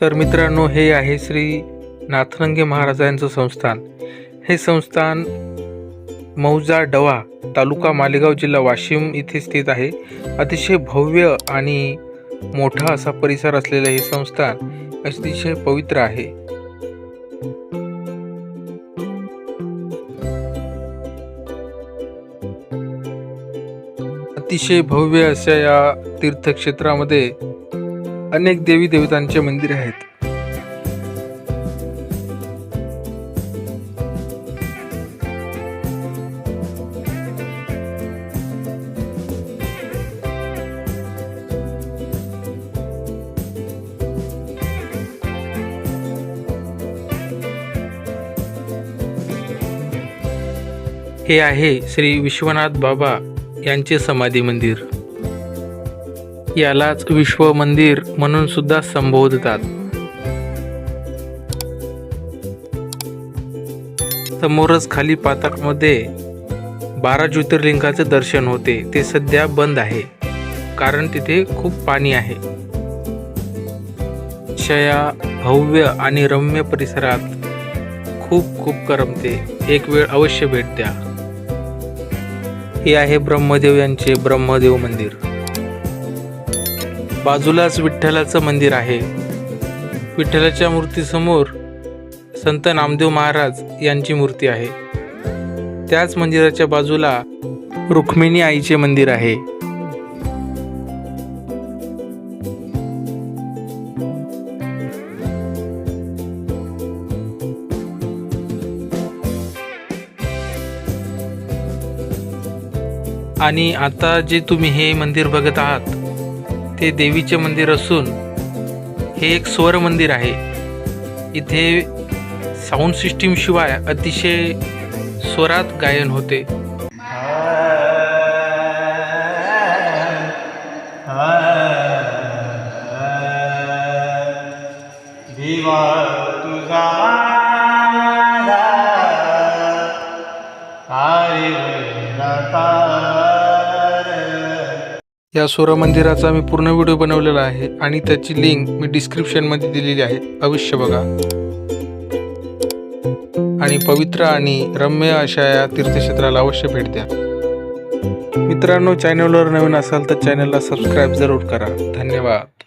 तर मित्रांनो हे आहे श्री नाथरंगे महाराजांचं संस्थान. हे संस्थान मौजा डवा तालुका मालेगाव जिल्हा वाशिम इथे स्थित आहे. अतिशय भव्य आणि मोठा असा परिसर असलेलं हे संस्थान अतिशय पवित्र आहे. अतिशय भव्य अशा या तीर्थक्षेत्रामध्ये अनेक देवी देवतांचे मंदिर आहेत. हे आहे श्री विश्वनाथ बाबा यांचे समाधी मंदिर. यालाच विश्व मंदिर म्हणून सुद्धा संबोधतात. समोरच खाली पाताळमध्ये बारा ज्योतिर्लिंगाचे दर्शन होते. ते सध्या बंद आहे. कारण तिथे खूप पाणी आहे. शया भव्य आणि रम्य परिसरात खूप खूप करमते. एक वेळ अवश्य भेट द्या. हे आहे ब्रह्मदेव यांचे ब्रह्मदेव मंदिर. बाजूलाच विठ्ठलाचं मंदिर आहे. विठ्ठलाच्या मूर्तीसमोर संत नामदेव महाराज यांची मूर्ती आहे. त्याच मंदिराच्या बाजूला रुक्मिणी आईचे मंदिर आहे. आणि आता जे तुम्ही हे मंदिर बघत आहात ते देवीचे मंदिर असून हे एक स्वर मंदिर आहे. इथे साऊंड सिस्टीम शिवाय अतिशय स्वरात गायन होते. तुझा या स्वर मंदिराचा मी पूर्ण व्हिडिओ बनवलेला आहे आणि त्याची लिंक मी डिस्क्रिप्शनमध्ये दिलेली आहे. अवश्य बघा. आणि पवित्र आणि रम्य अशा या तीर्थक्षेत्राला अवश्य भेट द्या. मित्रांनो चॅनलवर नवीन असाल तर चॅनलला सबस्क्राईब जरूर करा. धन्यवाद.